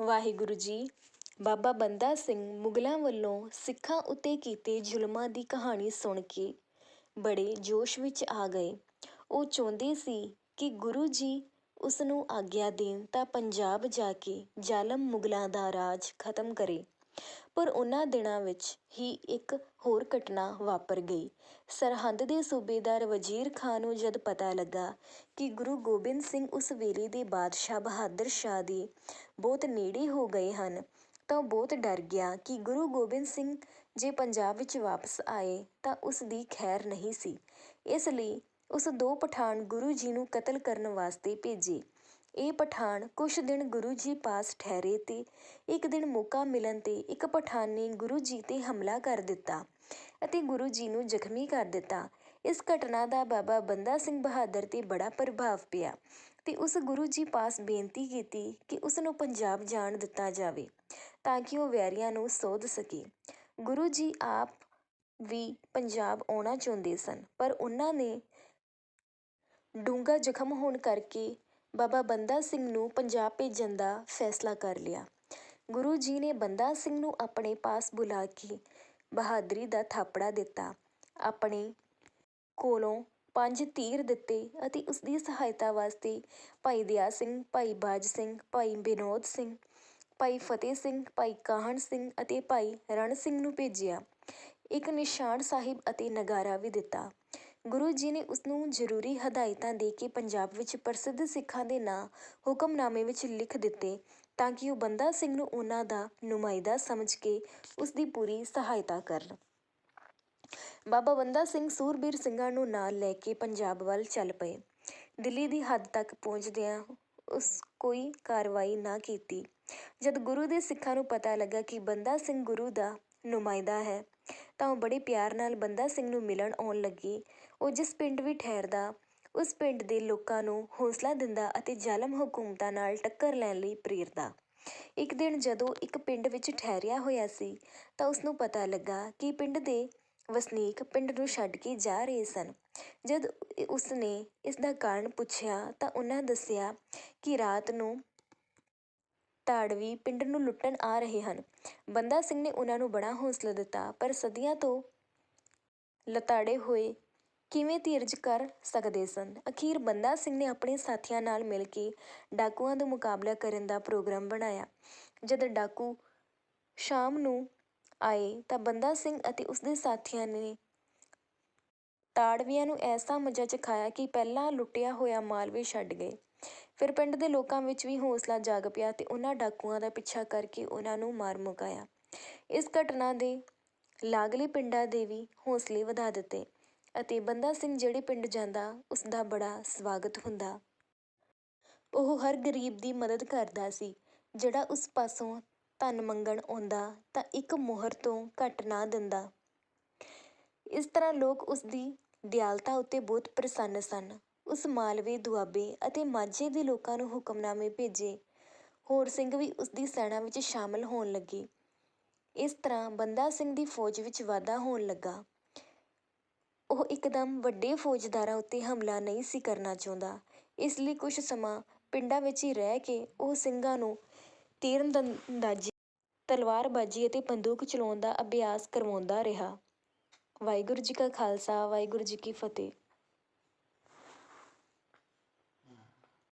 ਵਾਹਿਗੁਰੂ ਜੀ, ਬਾਬਾ ਬੰਦਾ ਸਿੰਘ ਮੁਗਲਾਂ ਵੱਲੋਂ ਸਿੱਖਾਂ ਉੱਤੇ ਕੀਤੇ ਜ਼ੁਲਮਾਂ ਦੀ ਕਹਾਣੀ ਸੁਣ ਕੇ ਬੜੇ ਜੋਸ਼ ਵਿੱਚ ਆ ਗਏ। ਉਹ ਚਾਹੁੰਦੇ ਸੀ ਕਿ ਗੁਰੂ ਜੀ ਉਸ ਨੂੰ ਆਗਿਆ ਦੇਣ ਤਾਂ ਪੰਜਾਬ ਜਾ ਕੇ ਜ਼ਾਲਮ ਮੁਗਲਾਂ ਦਾ ਰਾਜ ਖਤਮ ਕਰੇ। ਪਰ ਉਹਨਾਂ ਦਿਨਾਂ ਵਿੱਚ ਹੀ ਇੱਕ ਹੋਰ ਘਟਨਾ ਵਾਪਰ ਗਈ। ਸਰਹੰਦ ਦੇ ਸੂਬੇਦਾਰ ਵਜ਼ੀਰ ਖਾਂ ਨੂੰ ਜਦ ਪਤਾ ਲੱਗਾ ਕਿ ਗੁਰੂ ਗੋਬਿੰਦ ਸਿੰਘ ਉਸ ਵੇਲੇ ਦੇ ਬਾਦਸ਼ਾਹ ਬਹਾਦਰ ਸ਼ਾਹ ਦੇ ਬਹੁਤ ਨੇੜੇ ਹੋ ਗਏ ਹਨ, ਤਾਂ ਉਹ ਬਹੁਤ ਡਰ ਗਿਆ ਕਿ ਗੁਰੂ ਗੋਬਿੰਦ ਸਿੰਘ ਜੇ ਪੰਜਾਬ ਵਿੱਚ ਵਾਪਸ ਆਏ ਤਾਂ ਉਸ ਦੀ ਖੈਰ ਨਹੀਂ ਸੀ। ਇਸ ਲਈ ਉਸ ਦੋ ਪਠਾਨ ਗੁਰੂ ਜੀ ਨੂੰ ਕਤਲ ਕਰਨ ਵਾਸਤੇ ਭੇਜੇ। ਇਹ ਪਠਾਨ ਕੁਛ ਦਿਨ ਗੁਰੂ ਜੀ ਪਾਸ ਠਹਿਰੇ ਤੇ ਇੱਕ ਦਿਨ ਮੌਕਾ ਮਿਲਣ ਤੇ ਇੱਕ ਪਠਾਨ ਨੇ ਗੁਰੂ ਜੀ ਤੇ ਹਮਲਾ ਕਰ ਦਿੱਤਾ ਅਤੇ ਗੁਰੂ ਜੀ ਨੂੰ ਜ਼ਖਮੀ ਕਰ ਦਿੱਤਾ। ਇਸ ਘਟਨਾ ਦਾ ਬਾਬਾ ਬੰਦਾ ਸਿੰਘ ਬਹਾਦਰ ਤੇ ਬੜਾ ਪ੍ਰਭਾਵ ਪਿਆ ਤੇ ਉਸ ਗੁਰੂ ਜੀ ਪਾਸ ਬੇਨਤੀ ਕੀਤੀ ਕਿ ਉਸ ਨੂੰ ਪੰਜਾਬ ਜਾਣ ਦਿੱਤਾ ਜਾਵੇ ਤਾਂ ਕਿ ਉਹ ਵੈਰੀਆਂ ਨੂੰ ਸੋਧ ਸਕੇ। ਗੁਰੂ ਜੀ ਆਪ ਵੀ ਪੰਜਾਬ ਆਉਣਾ ਚਾਹੁੰਦੇ ਸਨ, ਪਰ ਉਹਨਾਂ ਨੇ ਡੂੰਘਾ ਜ਼ਖਮ ਹੋਣ ਕਰਕੇ ਬਾਬਾ ਬੰਦਾ ਸਿੰਘ ਨੂੰ ਪੰਜਾਬ ਭੇਜਣ ਦਾ ਫੈਸਲਾ ਕਰ ਲਿਆ। ਗੁਰੂ ਜੀ ਨੇ ਬੰਦਾ ਸਿੰਘ ਨੂੰ ਆਪਣੇ ਪਾਸ ਬੁਲਾ ਕੇ ਬਹਾਦਰੀ ਦਾ ਥਾਪੜਾ ਦਿੱਤਾ। ਆਪਣੇ ਕੋਲੋਂ ਪੰਜ ਤੀਰ ਦਿੱਤੇ ਅਤੇ ਉਸ ਦੀ ਸਹਾਇਤਾ ਵਾਸਤੇ ਭਾਈ ਦਿਆ ਸਿੰਘ, ਭਾਈ ਬਾਜ ਸਿੰਘ, ਭਾਈ ਵਿਨੋਦ ਸਿੰਘ, ਭਾਈ ਫਤਿਹ ਸਿੰਘ, ਭਾਈ ਕਾਹਨ ਸਿੰਘ ਅਤੇ ਭਾਈ ਰਣ ਸਿੰਘ ਨੂੰ ਭੇਜਿਆ। ਇੱਕ ਨਿਸ਼ਾਨ ਸਾਹਿਬ ਅਤੇ ਨਗਾਰਾ ਵੀ ਦਿੱਤਾ। ਗੁਰੂ ਜੀ ਨੇ ਉਸ ਨੂੰ ਜ਼ਰੂਰੀ ਹਦਾਇਤਾਂ ਦੇ ਕੇ ਪੰਜਾਬ ਵਿੱਚ ਪ੍ਰਸਿੱਧ ਸਿੱਖਾਂ ਦੇ ਨਾਂ, ਹੁਕਮਨਾਮੇ ਵਿੱਚ ਲਿਖ ਦਿੱਤੇ ਤਾਂ ਕਿ ਉਹ ਬੰਦਾ ਸਿੰਘ ਨੂੰ ਉਹਨਾਂ ਦਾ ਨੁਮਾਇੰਦਾ ਸਮਝ ਕੇ ਉਸ ਦੀ ਪੂਰੀ ਸਹਾਇਤਾ ਕਰਨ। ਬਾਬਾ ਬੰਦਾ ਸਿੰਘ ਸੂਰਬੀਰ ਸਿੰਘਾਂ ਨੂੰ ਨਾਲ ਲੈ ਕੇ ਪੰਜਾਬ ਵੱਲ ਚੱਲ ਪਏ। ਦਿੱਲੀ ਦੀ ਹੱਦ ਤੱਕ ਪਹੁੰਚਦਿਆਂ ਉਸ ਕੋਈ ਕਾਰਵਾਈ ਨਾ ਕੀਤੀ। ਜਦ ਗੁਰੂ ਦੇ ਸਿੱਖਾਂ ਨੂੰ ਪਤਾ ਲੱਗਾ ਕਿ ਬੰਦਾ ਸਿੰਘ ਗੁਰੂ ਦਾ ਨੁਮਾਇੰਦਾ ਹੈ ਤਾਂ ਉਹ ਬੜੇ ਪਿਆਰ ਨਾਲ ਬੰਦਾ ਸਿੰਘ ਨੂੰ ਮਿਲਣ ਆਉਣ ਲੱਗੀ। ਉਹ ਜਿਸ ਪਿੰਡ ਵੀ ਠਹਿਰਦਾ, ਉਸ ਪਿੰਡ ਦੇ ਲੋਕਾਂ ਨੂੰ ਹੌਸਲਾ ਦਿੰਦਾ ਅਤੇ ਜ਼ਾਲਮ ਹਕੂਮਤਾਂ ਨਾਲ ਟੱਕਰ ਲੈਣ ਲਈ ਪ੍ਰੇਰਦਾ। ਇੱਕ ਦਿਨ ਜਦੋਂ ਇੱਕ ਪਿੰਡ ਵਿੱਚ ਠਹਿਰਿਆ ਹੋਇਆ ਸੀ, ਤਾਂ ਉਸ ਨੂੰ ਪਤਾ ਲੱਗਾ ਕਿ ਪਿੰਡ ਦੇ ਵਸਨੀਕ ਪਿੰਡ ਨੂੰ ਛੱਡ ਕੇ ਜਾ ਰਹੇ ਸਨ। ਜਦ ਉਸ ਨੇ ਇਸ ਦਾ ਕਾਰਨ ਪੁੱਛਿਆ ਤਾਂ ਉਹਨਾਂ ਦੱਸਿਆ ਕਿ ਰਾਤ ਨੂੰ ਤਾੜਵੀ ਪਿੰਡ ਨੂੰ ਲੁੱਟਣ ਆ ਰਹੇ ਹਨ। ਬੰਦਾ ਸਿੰਘ ਨੇ ਉਹਨਾਂ ਨੂੰ ਬੜਾ ਹੌਸਲਾ ਦਿੱਤਾ, ਪਰ ਸਦੀਆਂ ਤੋਂ ਲਤਾੜੇ ਹੋਏ ਕਿਵੇਂ ਧੀਰਜ ਕਰ ਸਕਦੇ ਸਨ? ਅਖੀਰ ਬੰਦਾ ਸਿੰਘ ਨੇ ਆਪਣੇ ਸਾਥੀਆਂ ਨਾਲ ਮਿਲ ਕੇ ਡਾਕੂਆਂ ਦਾ ਮੁਕਾਬਲਾ ਕਰਨ ਦਾ ਪ੍ਰੋਗਰਾਮ ਬਣਾਇਆ। ਜਦ ਡਾਕੂ ਸ਼ਾਮ ਨੂੰ ਆਏ ਤਾਂ ਬੰਦਾ ਸਿੰਘ ਅਤੇ ਉਸਦੇ ਸਾਥੀਆਂ ਨੇ ਤਾੜਵੀਆਂ ਨੂੰ ਐਸਾ ਮਜ਼ਾ ਚਖਾਇਆ ਕਿ ਪਹਿਲਾਂ ਲੁੱਟਿਆ ਹੋਇਆ ਮਾਲ ਵੀ ਛੱਡ ਗਏ। ਫਿਰ ਪਿੰਡ ਦੇ ਲੋਕਾਂ ਵਿੱਚ ਵੀ ਹੌਸਲਾ ਜਾਗ ਪਿਆ ਤੇ ਉਹਨਾਂ ਡਾਕੂਆਂ ਦਾ ਪਿੱਛਾ ਕਰਕੇ ਉਹਨਾਂ ਨੂੰ ਮਾਰ ਮੁਕਾਇਆ। ਇਸ ਘਟਨਾ ਦੇ ਲਾਗਲੇ ਪਿੰਡਾਂ ਦੇ ਵੀ ਹੌਸਲੇ ਵਧਾ ਦਿੱਤੇ ਅਤੇ ਬੰਦਾ ਸਿੰਘ ਜਿਹੜੇ ਪਿੰਡ ਜਾਂਦਾ, ਉਸ ਦਾ ਬੜਾ ਸਵਾਗਤ ਹੁੰਦਾ। ਉਹ ਹਰ ਗਰੀਬ ਦੀ ਮਦਦ ਕਰਦਾ ਸੀ, ਜਿਹੜਾ ਉਸ ਪਾਸੋਂ ਧਨ ਮੰਗਣ ਆਉਂਦਾ ਤਾਂ ਇੱਕ ਮੋਹਰ ਤੋਂ ਘੱਟ ਨਾ ਦਿੰਦਾ। ਇਸ ਤਰ੍ਹਾਂ ਲੋਕ ਉਸ ਦੀ ਦਿਆਲਤਾ ਉੱਤੇ ਬਹੁਤ ਪ੍ਰਸੰਨ ਸਨ। ਉਸ ਮਾਲਵੇ, ਦੁਆਬੇ ਅਤੇ ਮਾਝੇ ਦੇ ਲੋਕਾਂ ਨੂੰ ਹੁਕਮਨਾਮੇ ਭੇਜੇ। ਹੋਰ ਸਿੰਘ ਵੀ ਉਸ ਦੀ ਸੈਨਾ ਵਿੱਚ ਸ਼ਾਮਲ ਹੋਣ ਲੱਗੇ। ਇਸ ਤਰ੍ਹਾਂ ਬੰਦਾ ਸਿੰਘ ਦੀ ਫੌਜ ਵਿੱਚ ਵਾਧਾ ਹੋਣ ਲੱਗਾ। ਉਹ ਇੱਕਦਮ ਵੱਡੇ ਫੌਜਦਾਰਾਂ ਉੱਤੇ ਹਮਲਾ ਨਹੀਂ ਸੀ ਕਰਨਾ ਚਾਹੁੰਦਾ। ਇਸ ਲਈ ਕੁਝ ਸਮਾਂ ਪਿੰਡਾਂ ਵਿੱਚ ਹੀ ਰਹਿ ਕੇ ਉਹ ਸਿੰਘਾਂ ਨੂੰ ਤੀਰਅੰਦਾਜ਼ੀ, ਤਲਵਾਰਬਾਜ਼ੀ ਅਤੇ ਬੰਦੂਕ ਚਲਾਉਣ ਦਾ ਅਭਿਆਸ ਕਰਵਾਉਂਦਾ ਰਿਹਾ। ਵਾਹਿਗੁਰੂ ਜੀ ਕਾ ਖਾਲਸਾ, ਵਾਹਿਗੁਰੂ ਜੀ ਕੀ ਫਤਿਹ।